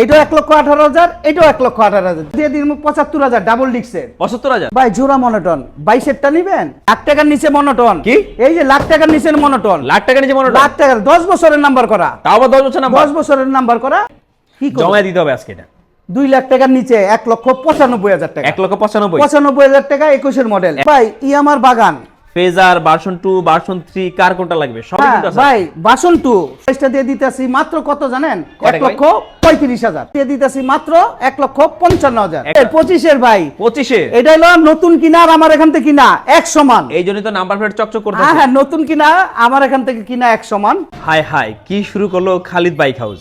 এটাও এক লক্ষ আঠারো হাজার এটাও এক লক্ষ আঠারো হাজার। দিয়ে দিন পঁচাত্তর হাজার ডাবল ডিক্সের পঁচাত্তর হাজার? ভাই জোড়া মনোটন বাইশেরটা নিবেন? লাখ টাকার নিচে মনোটন কি? এই যে লাখ টাকার নিচে মনোটন লাখ টাকা নিচে মনে লাখ টাকার দশ বছরের নাম্বার করা। তাও আবার দশ বছর দশ বছরের নাম্বার করা কি জমা দিতে হবে আজকে এটা। দুই লাখ টাকার নিচে এক লক্ষ পঁচানব্বই হাজার টাকা। এক লক্ষ পঁচানব্বই। পঁচানব্বই হাজার টাকা একুশের মডেল ভাই ই আমার বাগান। Fazer version two version three কার কোনটা লাগবে? সব হ্যাঁ, কিন্তু আছে। ভাই বাসন টু। প্রাইসটা দিয়ে দিতেছি মাত্র কত জানেন? এক লক্ষ পঁয়ত্রিশ হাজার। দিয়ে দিতেছি মাত্র এক লক্ষ পঞ্চান্ন হাজার। একটা। পঁচিশের ভাই। পঁচিশে? এটা হলো নতুন কিনা আর আমার এখান থেকে কিনা এক সমান। এই জন্যই তো নাম্বার প্লেট চকচক করতে হ্যাঁ হ্যাঁ নতুন কিনা আমার এখান থেকে কিনা এক সমান। হাই হাই কি শুরু করল খালিদ বাইক হাউস?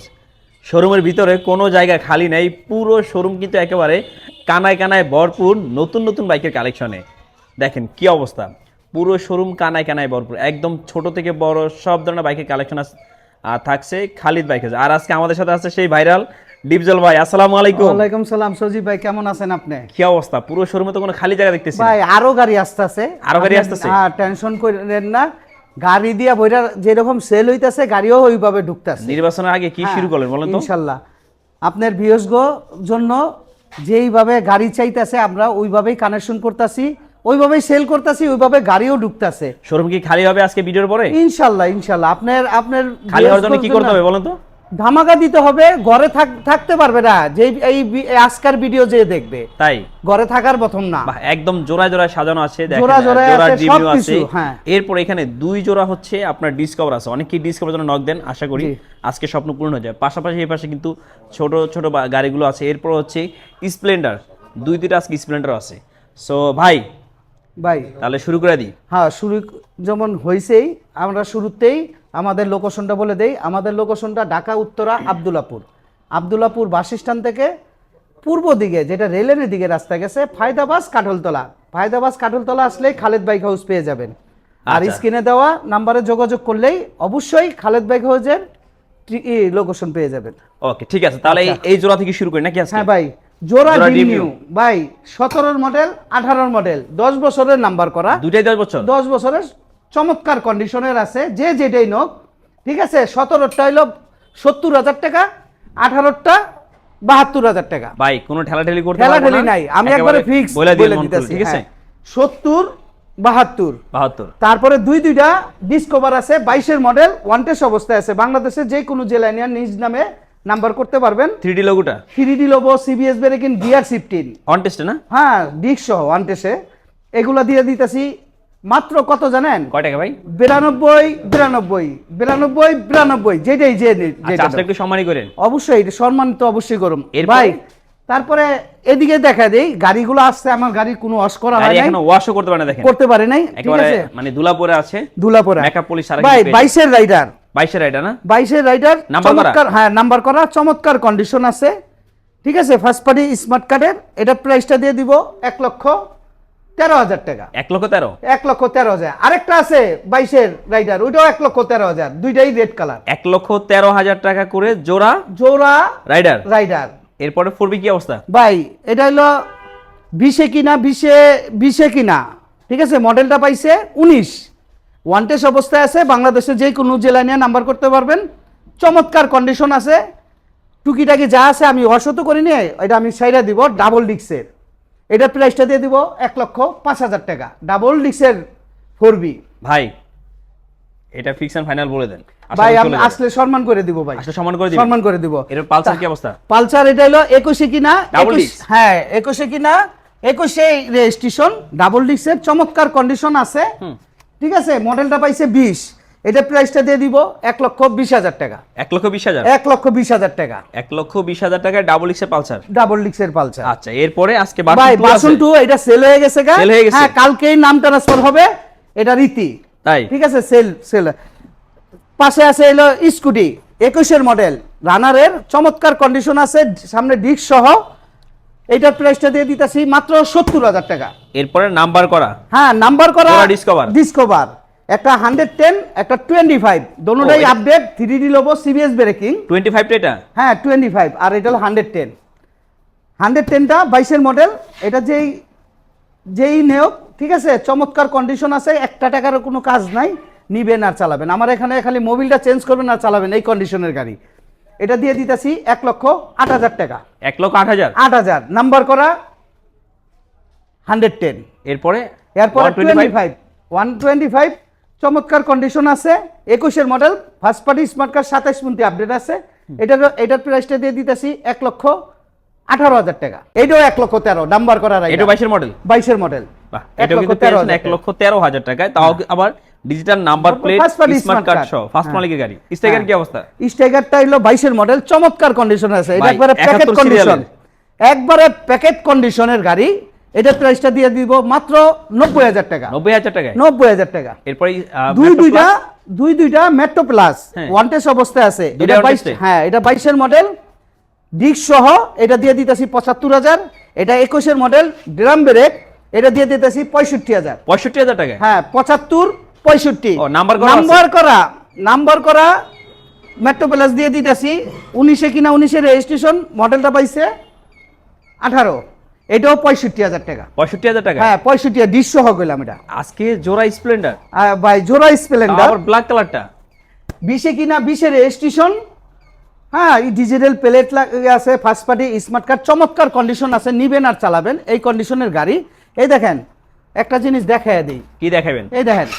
শোরুমের ভিতরে কোনো জায়গা খালি নেই পুরো শোরুম কিন্তু একেবারে কানায় কানায় ভরপুর নতুন নতুন বাইকের কালেকশনে দেখেন কি অবস্থা। পুরো শোরুম কানায় কানায় ভরপুর। একদম ছোট থেকে বড় সব ধরনের বাইকের কালেকশন থাকছে খালিদ বাইক আর আজকে আমাদের সাথে আছে সেই ভাইরাল ডিপজল ভাই। আসসালামু আলাইকুম। ওয়ালাইকুম সালাম সজীব ভাই কেমন আছেন আপনি? কি অবস্থা? পুরো শোরুমে তো কোনো খালি জায়গা দেখতেছি ভাই আরও গাড়ি আসতেছে। আরও গাড়ি আসতেছে? হ্যাঁ টেনশন করেন না। গাড়ি দিয়া বইরা যেরকম সেল হইতাছে গাড়িও ওইভাবে ঢুকতাছে। নির্বাচনের আগে কি শুরু করলেন বলেন তো? ইনশাল্লাহ। আপনার ভিউসগো জন্য যেইভাবে গাড়ি চাইতেছে আমরা ওইভাবেই কানেকশন করতেছি। ওইভাবেই সেল করতেছি ওইভাবে গাড়িও ঢুকতাছে। শোরুম কি খালি হবে আজকে ভিডিওর পরে? ইনশাল্লাহ ইনশাল্লাহ। আপনার আপনার খালি হওয়ার জন্য কি করতে হবে বলেন তো? ধামাকা দিতে হবে ঘরে থাকতে পারবে না। যে এই আজকার ভিডিও যে দেখবে তাই? ঘরে থাকার প্রথম না। একদম জোড়ায় জোড়ায় সাজানো আছে দেখেন, জোড়ায় জোড়ায় আছে, হ্যাঁ। এরপর এখানে দুই জোড়া হচ্ছে আপনার ডিসকভার আছে। অনেকেই ডিসকভার জন্য নক দেন? আশা করি আজকে স্বপ্ন পূর্ণ হয়ে যায় পাশাপাশি এই পাশে কিন্তু ছোট ছোট গাড়িগুলো আছে। এরপর হচ্ছে স্প্লেন্ডার দুই দুইটা আজকে স্প্লেন্ডার আছে। সো ভাই ভাই। তাহলে শুরু করে দিই। হ্যাঁ শুরু যেমন হয়েছেই আমরা শুরুতেই আমাদের লোকেশনটা বলে দেই। আমাদের লোকেশনটা ঢাকা উত্তরা আবদুল্লাপুর। আবদুল্লাপুর বাস স্ট্যান্ড থেকে পূর্ব দিকে যেটা রেলের দিকে রাস্তা গেছে ফায়দাবাস কাঠলতলা। ফায়দাবাস কাঠলতলা আসলেই খালেদ বাইক হাউস পেয়ে যাবেন। আর আচ্ছা। স্ক্রিনে দেওয়া নাম্বারে যোগাযোগ করলেই অবশ্যই খালেদ বাইক হাউসের লোকেশন পেয়ে যাবেন। ওকে ঠিক আছে। তাহলে এই- এই জোড়া থেকে শুরু করি নাকি হ্যাঁ ভাই। জোড়া জোড়া ডিম ডিম নিউ ভাই সতেরোর মডেল আঠারোর মডেল দশ বছরের নাম্বার করা। দুইটাই দশ বছর? দশ বছরের চমৎকার কন্ডিশনের আছে যে যেটাই নোক ঠিক আছে? সতেরোটা হইল সত্তর হাজার টাকা আঠারোটা বাহাত্তর হাজার টাকা। ভাই কোনো ঠেলাঠেলি করতে ঠেলা পারব ঠেলি না। নাই আমি একবারে ফিক্স বলে দিতেছি ঠিক আছে? হ্যাঁ। সত্তর বাহাত্তর। বাহাত্তর। তারপরে দুই দুইটা ডিসকভার আছে বাইশের মডেল ওয়ান্টেস অবস্থায় আছে বাংলাদেশের যে কোনো জেলায় নিয়ে নিজ নামে নাম্বার করতে পারবেন। থ্রি ডি লোগোটা? Three D logo CBS braking gear shifting on টেস্টে না? হ্যাঁ ডিক সহ ওয়ান্টেসে এগুলা দিয়ে দিতেছি। মাত্র কত জানেন? কয় টাকা ভাই? বিরানব্বই বিরানব্বই বিরানব্বই বিরানব্বই যেটাই যে আচ্ছা আজকে একটু সম্মানই করেন। অবশ্যই এটা সম্মান তো অবশ্যই করুন। এর ভাই তারপরে এদিকে দেখা দেই গাড়িগুলো আসছে আমার গাড়ি কোনো ওয়াশ করা হয় নাই। এখনও ওয়াশও করতে পারে না দেখেন। করতে পারে নাই ঠিক আছে? মানে দুলা পরে আছে। দুলাপুরা Makeup polish সারা ভাই কিছু পেয়ে বাইশের রাইডার বাইশের এটা না? বাইশের রাইডার চমৎকার হ্যাঁ নাম্বার করা চমৎকার কন্ডিশন আছে। ঠিক আছে ফার্স্ট পার্টি স্মার্ট কার্ডের এটার প্রাইসটা দিয়ে দিব এক লক্ষ তেরো হাজার টাকা। এক লক্ষ তেরো? এক লক্ষ তেরো হাজার। আরেকটা আছে বাইশের রাইডার ওইটাও এক লক্ষ তেরো হাজার দুইটাই রেড কালার এক লক্ষ তেরো হাজার টাকা করে জোড়া জোড়া রাইডার রাইডার এরপরে ফোরবি কি অবস্থা? ভাই এটা হলো বিশে কিনা বিশে বিশে কিনা। ঠিক আছে মডেলটা পাইছে উনিশ। ওয়ান্টেস অবস্থায় আছে বাংলাদেশের যে কোনো জেলা নিয়ে নাম্বার করতে পারবেন। চমৎকার কন্ডিশন আছে। টুকিটাকি যা আছে আমি অসত করি নিয়ে এটা আমি সাইডা দিব ডাবল ডিক্সের এটার প্রাইসটা দিয়ে দিব এক লক্ষ পাঁচ হাজার টাকা ডাবল ডিক্সের ফোর বি ভাই এটা ফিক্স এন্ড ফাইনাল বলে দেন। ভাই আমি আসলে সম্মান করে দিব ভাই। আসলে সম্মান করে দিবেন? সম্মান করে দিব। এর পালসার কি অবস্থা? পালসার এটা হলো একুশে কিনা? Double 21 disc? হ্যাঁ একুশে কিনা? একুশে রেজিস্ট্রেশন ডাবল ডিক্সের চমৎকার কন্ডিশন আছে। ঠিক আছে মডেলটা পাইছে বিশ। এটা প্রাইসটা দিয়ে দিব এক লক্ষ বিশ হাজার টাকা। এক লক্ষ বিশ হাজার? এক লক্ষ বিশ হাজার টাকা। এক লক্ষ বিশ হাজার টাকায় ডাবল এক্সের পালসার? ডাবল ডিস্কের পালসার। আচ্ছা এরপরে আজকে ভাই বাসন টু এটা সেল হয়ে গেছে গা। Sell হয়ে গেছে? হ্যাঁ কালকেই নাম ট্রান্সফার হবে এটা রীতি। তাই? ঠিক আছে সেল সেল পাশে আছে এলো স্কুটি একুশের মডেল রানারের চমৎকার কন্ডিশন আছে সামনে ডিস্ক সহ। এইটার প্রাইসটা দিয়ে দিতেছি মাত্র সত্তর হাজার টাকা। এরপরে নাম্বার করা। হ্যাঁ নাম্বার করা Discover। ডিসকভার একটা হান্ড্রেড টেন একটা টোয়েন্টি ফাইভ দোনোটাই update three D logo CBS braking twenty five এটা? হ্যাঁ টোয়েন্টি ফাইভ আর এটা হলো হান্ড্রেড টেন হান্ড্রেড টেনটা বাইশের মডেল এটা যেই যেই নেওক ঠিক আছে চমৎকার কন্ডিশন আছে একটা টাকারও কোনো কাজ নাই নিবেন আর চালাবেন। আমার এখানে খালি মোবিলটা চেঞ্জ করবেন আর চালাবেন এই কন্ডিশনের গাড়ি। এটা দিয়ে দিতেছি এক লক্ষ আট হাজার টাকা। এক লক্ষ আট হাজার? আট হাজার। নাম্বার করা হান্ড্রেড টেন। এরপরে? এরপরে twenty five one twenty five চমৎকার কন্ডিশন আছে। একুশের model first party smart card সাতাইশ মন্থি আপডেট আছে। এটার এটার প্রাইসটা দিয়ে দিতেছি এক লক্ষ আঠারো হাজার টাকা। এটাও এক লক্ষ তেরো নাম্বার করার এটা বাইশের মডেল বাইশের মডেল এক লক্ষ তেরো হাজার টাকায়। তাও আবার digital number plate smart card সহ ফার্স্ট হ্যাঁ। মালিকের গাড়ি। স্টেগার কি অবস্থা? স্টাইগারটা হলো বাইশের মডেল চমৎকার কন্ডিশন আছে। এটা একবারে প্যাকেট কন্ডিশন একবারে প্যাকেট কন্ডিশনের গাড়ি। এটার প্রাইসটা দিয়ে দিব মাত্র নব্বই হাজার টাকা। নব্বই হাজার টাকায়? নব্বই হাজার টাকা। এরপরে দুই দুইটা দুই দুইটা মেট্রো প্লাস হ্যাঁ। ওয়ান্টেজ অবস্থায় আছে। এটা one বাইশ test এ? হ্যাঁ এটা বাইশের মডেল ডিস্ক সহ এটা দিয়ে দিতেছি পঁচাত্তর হাজার। এটা একুশের মডেল ড্রাম ব্রেক এটা দিয়ে দিতেছি পঁয়ষট্টি হাজার। পঁয়ষট্টি হাজার টাকায়? হ্যাঁ পঁচাত্তর পঁয়ষট্টি। নাম্বার করা নাম্বার করা মেট্রো প্লাস দিয়ে দিতেছি। উনিশে কিনা উনিশে রেজিস্ট্রেশন মডেলটা পাইছে আঠারো। এটাও পঁয়ষট্টি হাজার টাকা। পঁয়ষট্টি হাজার টাকা? হ্যাঁ পঁয়ষট্টি ডিশ সহ গেলাম এটা। আজকে জোড়া স্প্লেন্ডার ভাই জোড়া স্প্লেন্ডার ব্ল্যাক কালারটা বিশে কিনা বিশে রেজিস্ট্রেশন হ্যাঁ এই ডিজিটাল প্লেট আছে ফার্স্ট পার্টি স্মার্ট কার্ড চমৎকার কন্ডিশন আছে নিবেন আর চালাবেন। এই কন্ডিশনের গাড়ি। এই দেখেন একটা জিনিস দেখায় দিই। কি দেখাবেন? এই দেখেন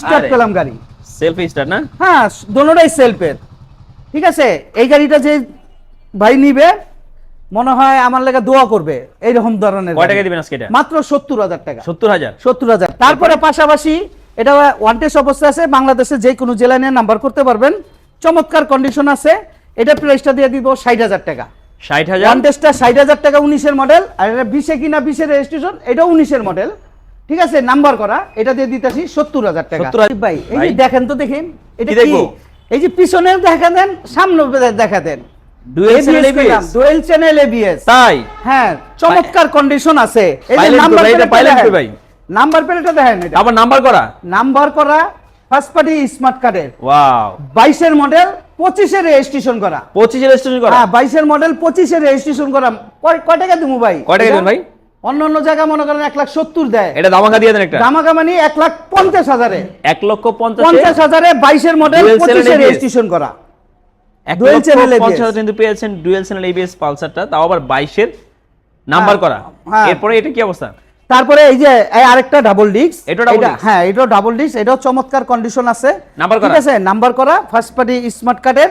স্টার্ট আরে। পেলাম গাড়ি। সেলফ স্টার না? হ্যাঁ দোনোটাই সেলফের। ঠিক আছে? এই গাড়িটা যে ভাই নিবে মনে হয় আমার লেগে দোয়া করবে এইরকম ধরনের কয় টাকা দিবেন আজকে এটা? মাত্র সত্তর হাজার টাকা। সত্তর হাজার? সত্তর হাজার। তারপরে পাশাপাশি এটা ওয়ান্টেজ অবস্থা আছে বাংলাদেশে যে কোনো জেলা নিয়ে নাম্বার করতে পারবেন। চমৎকার কন্ডিশন আছে। এটা প্রাইসটা দিয়ে দিব ষাট হাজার টাকা। ষাট হাজার? ওয়ান্টেজটা ষাট হাজার টাকা উনিশের মডেল আর এটা বিশে কিনা বিশের রেজিস্ট্রেশন এটা উনিশের মডেল ঠিক আছে নাম্বার করা এটা দিয়ে দিতেছি সত্তর হাজার টাকা। ভাই এই যে দেখেন তো দেখেন এটা কি এই যে পিছনে দেখা দেন সামনে দেখা দেন। Dual channel dual channel ABS তাই? হ্যাঁ চমৎকার কন্ডিশন আছে। এই যে নাম্বার ভাই? নাম্বার প্লেটটা দেখেন। এটা। আবার নাম্বার করা? নাম্বার করা ফার্স্ট পার্টি স্মার্ট কার্ডের ওয়াও মডেল রেজিস্ট্রেশন করা। পঁচিশে রেজিস্ট্রেশন করা? হ্যাঁ মডেল রেজিস্ট্রেশন করা। কয় টাকা দিব ভাই? কয় টাকা এটা? ভাই? অন্য অন্য জায়গা মনে করেন এক লাখ সত্তর দেয়। এটা দামাকা দিয়ে দেন একটা। দামাকামানি এক লাখ পঞ্চাশ হাজারে। এক লক্ষ পঞ্চাশ হাজারে বাইশের মডেল রেজিস্ট্রেশন করা। channel ABS পঞ্চাশ কিন্তু পেয়েছেন ডুয়েল চ্যানেল এবিএস পালসারটা তাও আবার বাইশের নাম্বার করা। হ্যাঁ। এরপরে এটা কি অবস্থা? তারপরে এই যে এই আরেকটা ডাবল ডিস্ক disc? হ্যাঁ এটাও ডাবল ডিস্ক এটাও চমৎকার কন্ডিশন আছে। Number ঠিক আছে নাম্বার করা ফার্স্ট পার্টি স্মার্ট কার্ডের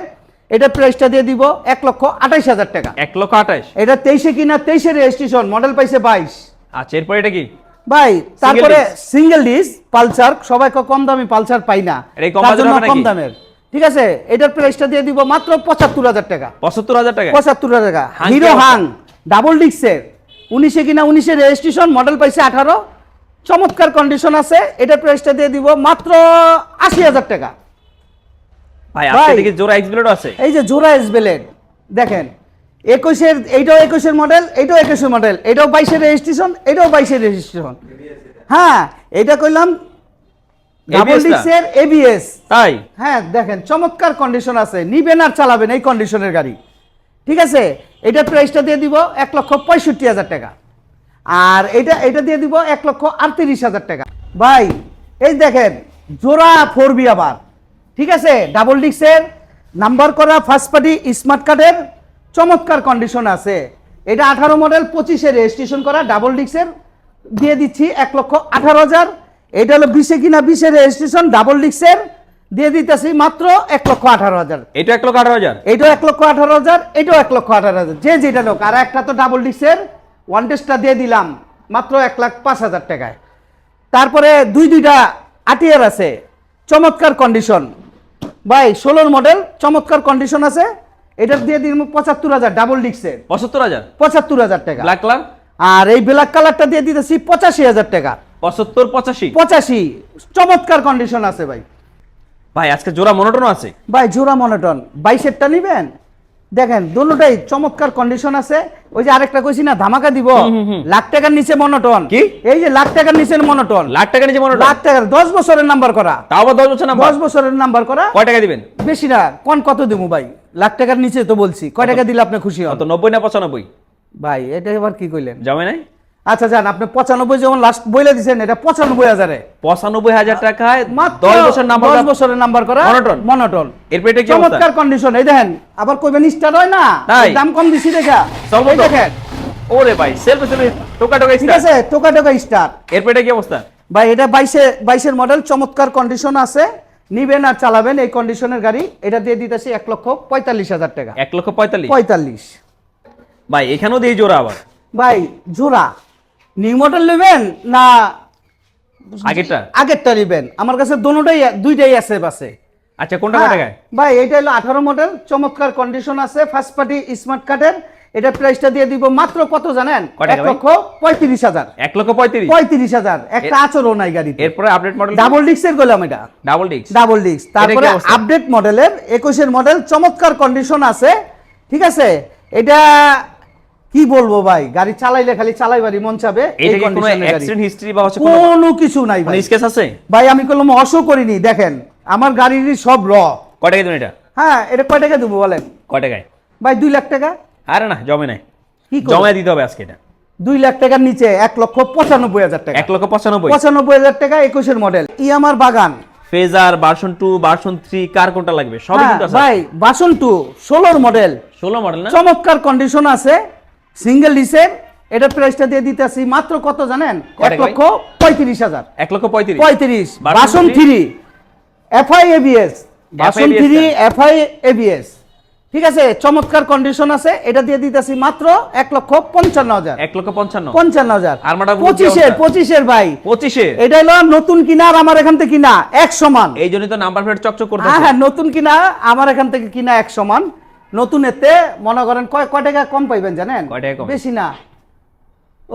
এটা প্রাইসটা দিয়ে দিব এক লক্ষ আঠাইশ হাজার টাকা। এক লক্ষ আঠাইশ। এটা তেইশে কিনা তেইশে রেজিস্ট্রেশন মডেল পাইছে বাইশ। আচ্ছা এরপরে এটা কি? ভাই তারপরে সিঙ্গেল ডিস পালসার সবাই কম দামি পালসার পাই না। কম তার জন্য কম দামের। ঠিক আছে এটার প্রাইসটা দিয়ে দিব মাত্র পঁচাত্তর হাজার টাকা। পঁচাত্তর হাজার টাকা? পঁচাত্তর হাজার টাকা। হিরো হাং ডাবল ডিক্সের উনিশে কিনা উনিশে রেজিস্ট্রেশন মডেল পাইছে আঠারো। চমৎকার কন্ডিশন আছে এটার প্রাইসটা দিয়ে দিব মাত্র আশি হাজার টাকা। ভাই আজকে দেখি জোড়া এক্সবিলেট আছে। এই যে জোড়া এসবেলের দেখেন একুশের এইটাও একুশের মডেল একুশের মডেল এটাও বাইশের রেজিস্ট্রেশন এটাও বাইশের রেজিস্ট্রেশন হ্যাঁ এটা কইলাম ডাবল ডিক্সের এবিএস তাই? হ্যাঁ দেখেন চমৎকার কন্ডিশন আছে। নিবেন আর চালাবেন এই কন্ডিশনের গাড়ি। ঠিক আছে? এটার প্রাইসটা দিয়ে দিব এক লক্ষ পঁয়ষট্টি হাজার টাকা। আর এটা এটা দিয়ে দিব এক লক্ষ আটত্রিশ হাজার টাকা। ভাই এই দেখেন জোড়া ফোর বি আবার। ঠিক আছে? ডাবল ডিক্সের নাম্বার করা ফার্স্ট পার্টি স্মার্ট কার্ডের চমৎকার কন্ডিশন আছে। এটা আঠারো মডেল পঁচিশে রেজিস্ট্রেশন করা ডাবল ডিক্সের দিয়ে দিচ্ছি এক লক্ষ আঠারো হাজার। এটা হলো বিশে কিনা বিশে রেজিস্ট্রেশন ডাবল ডিক্সের দিয়ে দিতেছি মাত্র এক লক্ষ আঠারো হাজার। এটা এক লক্ষ আঠারো হাজার? এটাও এক লক্ষ আঠারো হাজার এটাও এক লক্ষ আঠারো হাজার। যে যেটা লোক আর একটা তো ডাবল ডিক্সের ওয়ান টেস্টটা দিয়ে দিলাম মাত্র এক লাখ পাঁচ হাজার টাকায়। তারপরে দুই দুইটা আটিয়ার আছে। চমৎকার কন্ডিশন ভাই ষোলোর মডেল চমৎকার কন্ডিশন আছে। এটা দিয়ে দিন পঁচাত্তর হাজার ডাবল ডিক্সের পঁচাত্তর হাজার? পঁচাত্তর হাজার টাকা। ব্ল্যাক কালার আর এই ব্ল্যাক কালারটা দিয়ে দিতেছি পঁচাশি হাজার টাকা। পঁচাত্তর পঁচাশি? পঁচাশি। চমৎকার কন্ডিশন আছে ভাই। ভাই আজকে জোড়া মনোটন আছে। ভাই জোড়া মনোটন বাইশেরটা নিবেন? দেখেন দুটোটাই চমৎকার কন্ডিশন আছে। ওই যে আরেকটা কইছি না ধামাকা দিব। লাখ টাকার নিচে মনোটন কি? এই যে লাখ টাকার নিচে মনোটন লাখ টাকা নিচে মনোটন লাখ টাকার দশ বছরের নাম্বার করা। তাও আবার দশ বছর না দশ বছরের নাম্বার করা। কয় টাকা দিবেন? বেশি না কোন কত দেবো ভাই? লাখ টাকার নিচে তো বলছি। কয় টাকা দিলে আপনি খুশি হন? তো 90 না পঁচানব্বই? ভাই এটা এবার কি কইলেন? জামাই নাই? আচ্ছা যান আপনি পঁচানব্বই যেমন লাস্ট বইলে দিচ্ছেন এটা পঁচানব্বই হাজারে। পঁচানব্বই হাজার টাকায় মাত্র দশ বছর নাম্বার দশ বছরের নাম্বার করা মনোটন। মনোটন। এরপর এটা কি চমৎকার কন্ডিশন এই দেখেন আবার কইবেন স্টার্ট হয় না। দাম কম দিছি দেখা। এই দেখেন। ওরে ভাই সেলফি সেলফি টোকা টোকা ঠিক আছে টোকা টোকা স্টার এরপর কি অবস্থা? ভাই এটা বাইশে বাইশের মডেল চমৎকার কন্ডিশন আছে। নিবেন আর চালাবেন এই কন্ডিশনের গাড়ি। এটা দিয়ে দিতেছি এক লক্ষ পঁয়তাল্লিশ হাজার টাকা। এক লক্ষ পঁয়তাল্লিশ? পঁয়তাল্লিশ। ভাই এখানেও দিয়ে জোড়া আবার। ভাই জোড়া। নিউ মডেল নেবেন না আগেরটা? আগেরটা নেবেন আমার কাছে দোনোটাই দুইটাই আছে বাসে আচ্ছা কোনটা কয় টাকায় ভাই এটা হলো আঠারো মডেল চমৎকার কন্ডিশন আছে ফার্স্ট পার্টি স্মার্ট কার্ডের এটা প্রাইসটা দিয়ে দিব মাত্র কত জানেন? এক লক্ষ পঁয়ত্রিশ হাজার। এক লক্ষ পঁয়ত্রিশ? পঁয়ত্রিশ হাজার। একটা আচরণ নাই গাড়িতে। এরপরে আপডেট মডেল ডাবল ডিস্কের গোলাম এটা। ডাবল ডিক্স ডাবল ডিস্ক তারপরে আপডেট মডেলের একুশের মডেল চমৎকার কন্ডিশন আছে। ঠিক আছে? এটা কি বলব ভাই? গাড়ি চালাইলে খালি চালাইবারই মন চাবে এই কোনো। অ্যাক্সিডেন্ট হিস্ট্রি বা কিছু নাই ভাই। স্কেচ আছে? ভাই আমি কোনো অশো করিনি দেখেন আমার গাড়ির সব র কয় টাকা দেবেন এটা? হ্যাঁ এটা কয় টাকা দেবো বলেন? কয় টাকায়? ভাই দুই লাখ টাকা? আরে না জমে নাই। কি? জমায় দিতে হবে আজকে এটা। দুই লাখ টাকার নিচে এক লক্ষ পঁচানব্বই হাজার টাকা। এক লক্ষ পঁচানব্বই। পঁচানব্বই হাজার টাকা একুশের মডেল ই আমার বাগান। Fazer version two version three কার কোনটা লাগবে? সবই হ্যাঁ, কিন্তু আছে। ভাই বাসন টু ষোলোর মডেল ষোলো মডেল না? চমৎকার কন্ডিশন আছে। সিঙ্গেল ডিসের এটা প্রাইসটা দিয়ে দিতেছি মাত্র কত জানেন? এক লক্ষ পঁয়ত্রিশ হাজার। এক লক্ষ পঁয়ত্রিশ। পঁয়ত্রিশ। Version three? FI ABS version three? FI ABS ঠিক আছে? চমৎকার কন্ডিশন আছে। এটা দিয়ে দিতেছি মাত্র এক লক্ষ পঞ্চান্ন হাজার। এক লক্ষ পঞ্চান্ন। পঞ্চান্ন হাজার। পঁচিশের পঁচিশের ভাই। পঁচিশে? এটা হলো নতুন কিনা আর আমার এখান থেকে কিনা এক সমান। এই জন্যই তো নাম্বার প্লেট চকচক করতে হ্যাঁ হ্যাঁ নতুন কিনা আমার এখান থেকে কিনা এক সমান। নতুন এতে মনে করেন কয় কয় টাকা কম পাইবেন জানেন? বেশি না।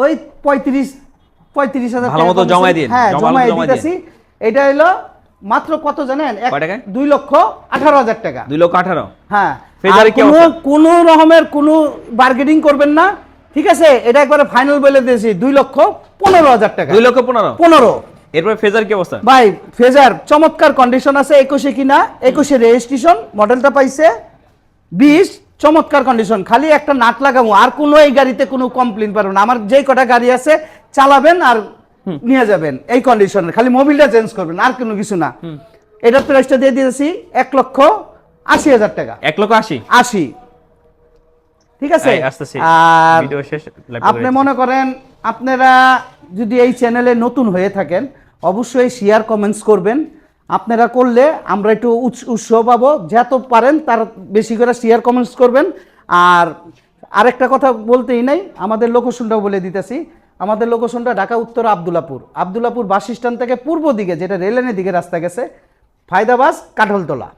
ওই পঁয়ত্রিশ পঁয়ত্রিশ হাজার দিন, হ্যাঁ দিতেছি। এটা হলো মাত্র কত জানেন? দুই লক্ষ আঠারো হাজার টাকা। দুই লক্ষ আঠারো? হ্যাঁ। ফেজারে কি কোনো কোনো রকমের কোনো বার্গেনিং করবেন না। ঠিক আছে? এটা একবারে ফাইনাল বলে দিয়েছি। দুই লক্ষ পনেরো হাজার টাকা। দুই লক্ষ পনেরো? পনেরো। এরপরে ফেজার কি অবস্থা? ভাই ফেজার চমৎকার কন্ডিশন আছে। একুশে কিনা? একুশে রেজিস্ট্রেশন মডেলটা পাইছে। বিশ চমৎকার কন্ডিশন খালি একটা নাট লাগাবো আর কোনো এই গাড়িতে কোনো কমপ্লেন পারব না। আমার যেই কটা গাড়ি আছে চালাবেন আর নিয়ে যাবেন এই কন্ডিশনের খালি মোবিলটা চেঞ্জ করবেন আর কোনো কিছু না। এটার প্রাইসটা দিয়ে দিয়েছি এক লক্ষ আশি হাজার টাকা। এক লক্ষ আশি? আশি। ঠিক আছে? আর আপনি মনে করেন আপনারা যদি এই চ্যানেলে নতুন হয়ে থাকেন অবশ্যই শেয়ার কমেন্টস করবেন। আপনারা করলে আমরা একটু উৎস- পাব। যত পারেন তার বেশি করে শেয়ার কমেন্টস করবেন। আর আরেকটা কথা বলতেই নাই, আমাদের লোকেশনটাও বলে দিতেছি। আমাদের লোকেশনটা ঢাকা উত্তর আবদুল্লাপুর। আবদুল্লাপুর বাস স্ট্যান্ড থেকে পূর্ব দিকে, যেটা রেললাইনের দিকে রাস্তা গেছে, ফায়দাবাস, কাঠলতলা।